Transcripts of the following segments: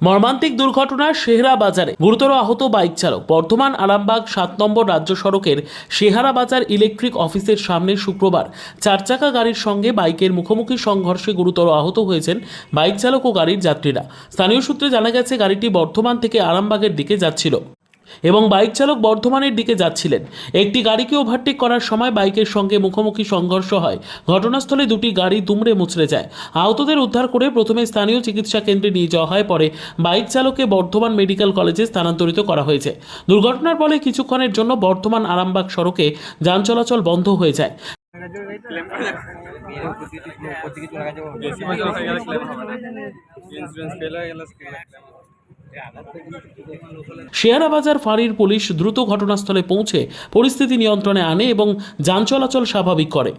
মর্মান্তিক দুর্ঘটনা শেহরা বাজারে গুরুতর আহত বাইক চালক। বর্ধমান আরামবাগ সাত নম্বর রাজ্য সড়কের শেহারা বাজার ইলেকট্রিক অফিসের সামনে শুক্রবার চার চাকা গাড়ির সঙ্গে বাইকের মুখোমুখি সংঘর্ষে গুরুতর আহত হয়েছেন বাইক চালক ও গাড়ির যাত্রীরা। স্থানীয় সূত্রে জানা গেছে, গাড়িটি বর্ধমান থেকে আরামবাগের দিকে যাচ্ছিল। এবং বাইক চালক বর্ধমানের দিকে যাচ্ছিলেন। একটি গাড়িকে ওভারটেক করার সময় বাইকের সঙ্গে মুখোমুখি সংঘর্ষ হয়। ঘটনাস্থলে দুটি গাড়ি দুমড়ে মুচড়ে যায়। আহতদের উদ্ধার করে প্রথমে স্থানীয় চিকিৎসা কেন্দ্রে নিয়ে যাওয়া হয়, পরে বাইক চালককে বর্ধমান মেডিকেল কলেজে স্থানান্তরিত করা হয়েছে। দুর্ঘটনার ফলে কিছুক্ষণের জন্য বর্ধমান আরামবাগ সড়কে যান চলাচল বন্ধ হয়ে যায়। ইন্স্যুরেন্স হয়ে গেলে। Claim হবে। শেয়ারা বাজার ফাঁড়ির পুলিশ দ্রুত ঘটনাস্থলে পৌঁছে পরিস্থিতি নিয়ন্ত্রণে আনে এবং যান চলাচল স্বাভাবিক করে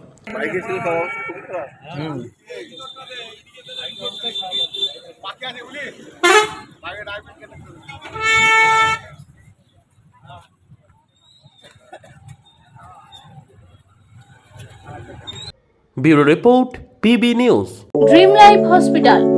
bureau report PB news dream life hospital